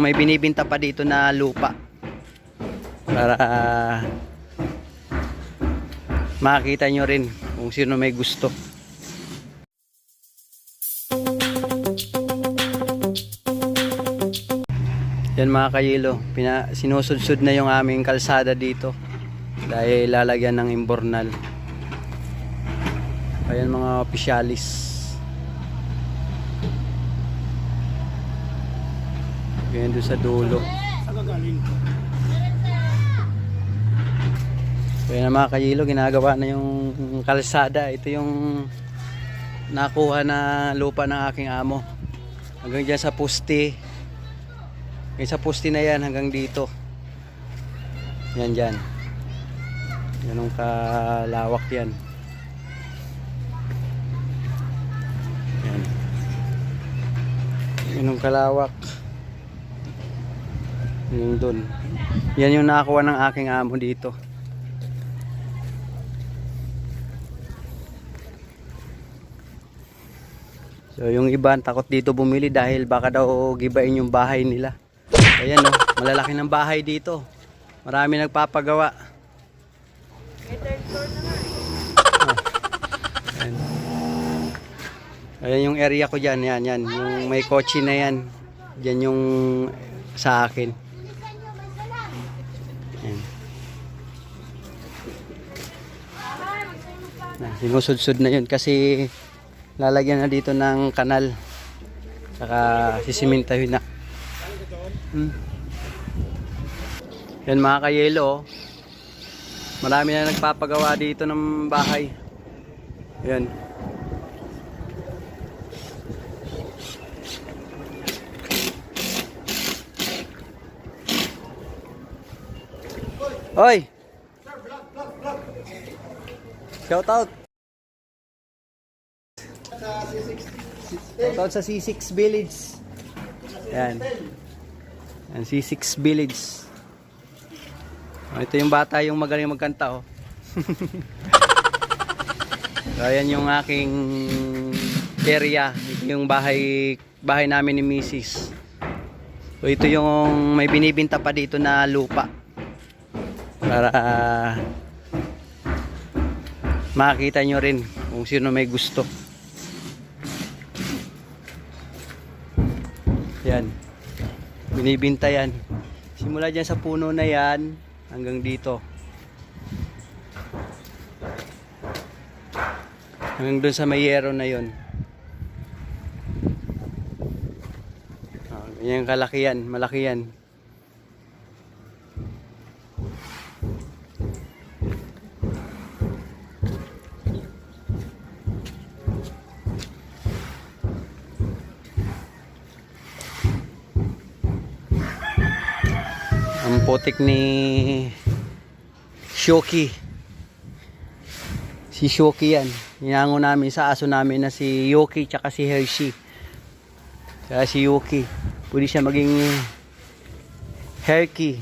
may binibinta pa dito na lupa. Para makita nyo rin kung sino may gusto. Yan mga kayilo, pina, sinusudsud na yung aming kalsada dito dahil lalagyan ng imbornal. Ayan mga opisyalis. Ganyan doon sa dulo. Kaya na mga kayilo, ginagawa na yung kalsada. Ito yung nakuha na lupa ng aking amo. Hanggang dyan sa puste. Yung sa puste na yan hanggang dito. Yan dyan. Ganun kalawak yan. Yan. Ganun kalawak. Yung dun. Yan yung nakakuha ng aking amo dito. So yung iba takot dito bumili dahil baka daw gibain yung bahay nila. Ayan no, malalaki ng bahay dito. Marami nagpapagawa. Ah. Ayan. Yung area ko dyan, yan, yan. Yung may kotse na yan. Diyan yung sa akin. Ayan. Na, sinusudsud na yun kasi lalagyan na dito ng kanal. Saka sisimintahin na. Hmm. Yan mga kayelo. oh. Marami na nagpapagawa dito ng bahay. Yan. Hoy! Shout out! Shout out sa C6 Village. Yan. Yan, C6 Village. Oh, ito yung bata yung magaling magkanta oh. so, ayan yung aking area. Ito yung bahay bahay namin ni Mrs. So ito yung may binibinta pa dito na lupa. Para makita nyo rin kung sino may gusto. Yan. Binibinta yan. Simula dyan sa puno na yan hanggang dito. Hanggang dun sa mayero na yon. Ah, ganyan kalaki yan, malaki yan. Ang putik ni Shoki. Si Shoki yan. Inango namin sa aso namin na si Yoki tsaka si Hershey. Kaya si Yoki. Pwede siya maging Herky.